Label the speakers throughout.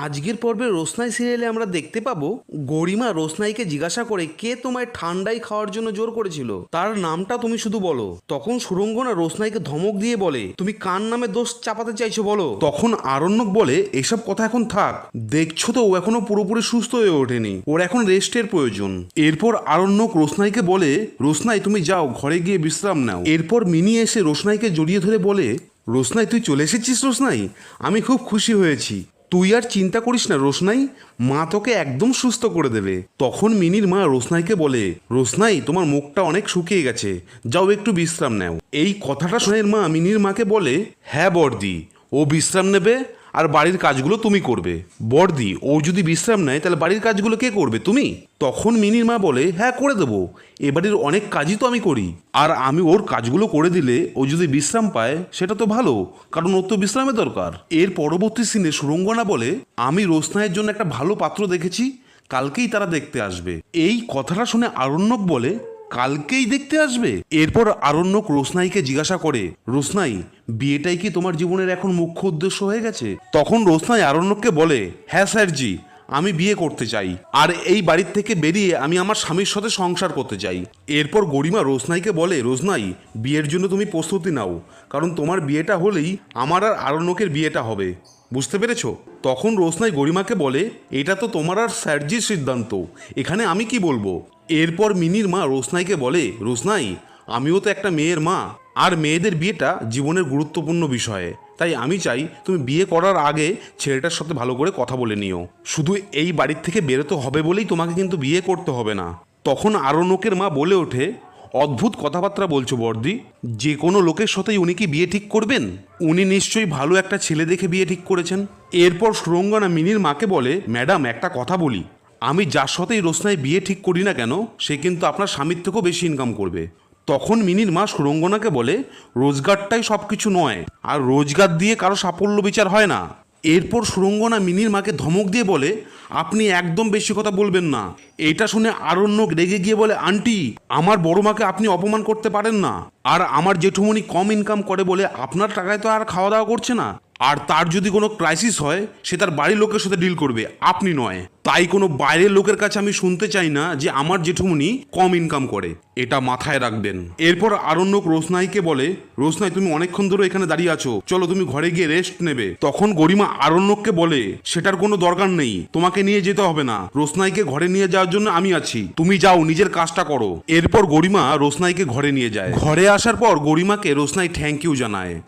Speaker 1: আজকের পর্বে রোশনাই সিরিয়ালে আমরা দেখতে পাবো গরিমা রোশনাইকে জিজ্ঞাসা করে কে তোমায় ঠান্ডাই খাওয়ার জন্য জোর করেছিল। তার নামটা তুমি শুধু বলো। তখন সুরঙ্গনা রোশনাইকে ধমক দিয়ে বলে, তুমি কার নামে দোষ চাপাতে চাইছো বলো? তখন আরণ্যক বলে, এসব কথা এখন থাক। দেখছ তো, ও এখনও পুরোপুরি সুস্থ হয়ে ওঠেনি। ওর এখন রেস্টের প্রয়োজন। এরপর আরণ্যক রোশনাইকে বলে, রোশনাই, তুমি যাও, ঘরে গিয়ে বিশ্রাম নাও। এরপর মিনি এসে রোশনাইকে জড়িয়ে ধরে বলে, রোশনাই, তুই চলে এসেছিস রোশনাই? আমি খুব খুশি হয়েছি। তুই আর চিন্তা করিস না, রোশনাই। মা তোকে একদম সুস্থ করে দেবে। তখন মিনির মা রোশনাইকে বলে, রোশনাই, তোমার মুখটা অনেক শুকিয়ে গেছে। যাও একটু বিশ্রাম নাও। এই কথাটা শোনের মা মিনির মাকে বলে হ্যাঁ বর্দি, ও বিশ্রাম নেবে আর বাড়ির কাজগুলো তুমি করবে। বর্দি ও যদি বিশ্রাম নেয়, তাহলে বাড়ির কাজগুলো কে করবে? তুমি? তখন মিনির মা বলে হ্যাঁ করে দেবো। এ বাড়ির অনেক কাজই তো আমি করি। আর আমি ওর কাজগুলো করে দিলে ও যদি বিশ্রাম পায়, সেটা তো ভালো, কারণ ওর তো বিশ্রামের দরকার। এর পরবর্তী সিনে সুরঙ্গনা বলে, আমি রোশনাইয়ের জন্য একটা ভালো পাত্র দেখেছি, কালকেই তারা দেখতে আসবে। এই কথাটা শুনে আরণ্যক বলে, কালকেই দেখতে আসবে? এরপর আরণ্যক রোশনাইকে জিজ্ঞাসা করে, রোশনাই বিয়েটাই কি তোমার জীবনের এখন মুখ্য উদ্দেশ্য হয়ে গেছে? তখন রোশনাই আরণ্যককে বলে হ্যাঁ স্যারজি আমি বিয়ে করতে চাই। আর এই বাড়ির থেকে বেরিয়ে আমি আমার স্বামীর সাথে সংসার করতে চাই। এরপর গরিমা রোশনাইকে বলে, রোশনাই, বিয়ের জন্য তুমি প্রস্তুতি নাও। কারণ তোমার বিয়েটা হলেই আমার আর আরণ্যকের বিয়েটা হবে। বুঝতে পেরেছ? তখন রোশনাই গরিমাকে বলে, এটা তো তোমার আর স্যারজির সিদ্ধান্ত। এখানে আমি কি বলব? এরপর মিনির মা রোশনাইকে বলে, রোশনাই আমিও তো একটা মেয়ের মা। আর মেয়েদের বিয়েটা জীবনের গুরুত্বপূর্ণ বিষয়ে। তাই আমি চাই তুমি বিয়ে করার আগে ছেলেটার সাথে ভালো করে কথা বলে নিও। শুধু এই বাড়ির থেকে বেরোতে হবে বলেই তোমাকে কিন্তু বিয়ে করতে হবে না। তখন আরণ্যকের মা বলে ওঠে, অদ্ভুত কথাবার্তা বলছো বর্দি। যে কোনো লোকের সাথেই উনি কি বিয়ে ঠিক করবেন? উনি নিশ্চয়ই ভালো একটা ছেলে দেখে বিয়ে ঠিক করেছেন। এরপর সুরঙ্গনা মিনির মাকে বলে, ম্যাডাম, একটা কথা বলি। আমি যার সাথেই রোশনাই বিয়ে ঠিক করি না কেন, সে কিন্তু আপনার স্বামীর থেকেও বেশি ইনকাম করবে। তখন মিনির মা সুরঙ্গনাকে বলে, রোজগারটাই সব কিছু নয়, আর রোজগার দিয়ে কারও সাফল্য বিচার হয় না। এরপর সুরঙ্গনা মিনির মাকে ধমক দিয়ে বলে, আপনি একদম বেশি কথা বলবেন না। এটা শুনে আরণ্যক রেগে গিয়ে বলে, আন্টি, আমার বড় মাকে আপনি অপমান করতে পারেন না। আর আমার জেঠুমনি কম ইনকাম করে বলে আপনার টাকায় তো আর খাওয়া দাওয়া করছে না। আর তার যদি কোনো ক্রাইসিস হয়, সে তার বাড়ির লোকের সাথে ডিল করবে। আপনি নয়। তাই কোনো বাইরের লোকের কাছে আমি শুনতে চাই না যে আমার জেঠুমনি কম ইনকাম করে। এটা মাথায় রাখবেন। এরপর আরণ্যক রোশনাইকে বলে, রোশনাই, তুমি অনেকক্ষণ ধরে এখানে দাঁড়িয়ে আছো। চলো, তুমি ঘরে গিয়ে রেস্ট নেবে। তখন গরিমা আরণ্যককে বলে, সেটার কোনো দরকার নেই। তোমাকে নিয়ে যেতে হবে না। রোশনাইকে ঘরে নিয়ে যাওয়ার জন্য আমি আছি। তুমি যাও, নিজের কাজটা করো। এরপর গরিমা রোশনাইকে ঘরে নিয়ে যায়। ঘরে আসার পর গরিমাকে রোশনাই থ্যাংক ইউ জানায়।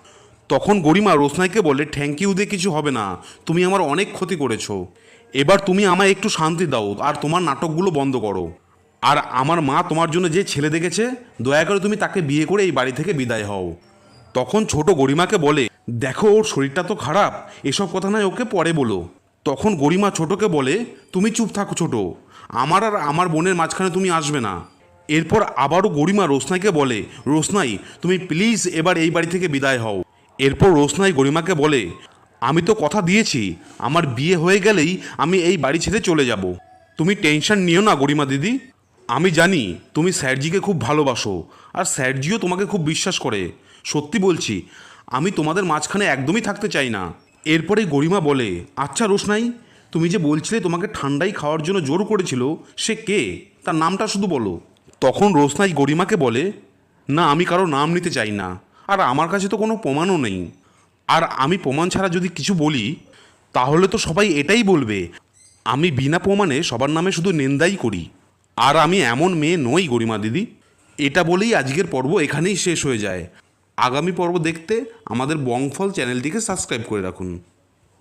Speaker 1: তখন গরিমা রোশনাইকে বলে থ্যাংক ইউ দিয়ে কিছু হবে না, তুমি আমার অনেক ক্ষতি করেছ। এবার তুমি আমায় একটু শান্তি দাও আর তোমার নাটকগুলো বন্ধ করো। আর আমার মা তোমার জন্য যে ছেলে দেখেছে, দয়া করে তুমি তাকে বিয়ে করে এই বাড়ি থেকে বিদায় হও। তখন ছোট গরিমাকে বলে, দেখো, ওর শরীরটা তো খারাপ, এসব কথা নয় ওকে পরে বলো। তখন গরিমা ছোটকে বলে, তুমি চুপ থাকো ছোট, আমার আর আমার বোনের মাঝখানে তুমি আসবে না। এরপর আবারও গরিমা রোশনাইকে বলে, রোশনাই, তুমি প্লিজ এবার এই বাড়ি থেকে বিদায় হও। এরপর রোশনাই গরিমাকে বলে, আমি তো কথা দিয়েছি, আমার বিয়ে হয়ে গেলেই আমি এই বাড়ি ছেড়ে চলে যাব। তুমি টেনশন নিও না গরিমা দিদি। আমি জানি তুমি স্যারজিকে খুব ভালোবাসো, আর স্যারজিও তোমাকে খুব বিশ্বাস করে। সত্যি বলছি, আমি তোমাদের মাঝখানে একদমই থাকতে চাই না। এরপরে গরিমা বলে আচ্ছা রোশনাই, তুমি যে বলছিলে তোমাকে ঠান্ডাই খাওয়ার জন্য জোর করেছিল, সে কে? তার নামটা শুধু বলো। তখন রোশনাই গরিমাকে বলে, না, আমি কারও নাম নিতে চাই না। আর আমার কাছে তো কোনো প্রমাণও নেই। আর আমি প্রমাণ ছাড়া যদি কিছু বলি, তাহলে তো সবাই এটাই বলবে। আমি বিনা প্রমাণে সবার নামে শুধু নিন্দাই করি। আর আমি এমন মেয়ে নই, গরিমা দিদি। এটা বলেই আজকের পর্ব এখানেই শেষ হয়ে যায়। আগামী পর্ব দেখতে আমাদের বংফল চ্যানেলটিকে সাবস্ক্রাইব করে রাখুন।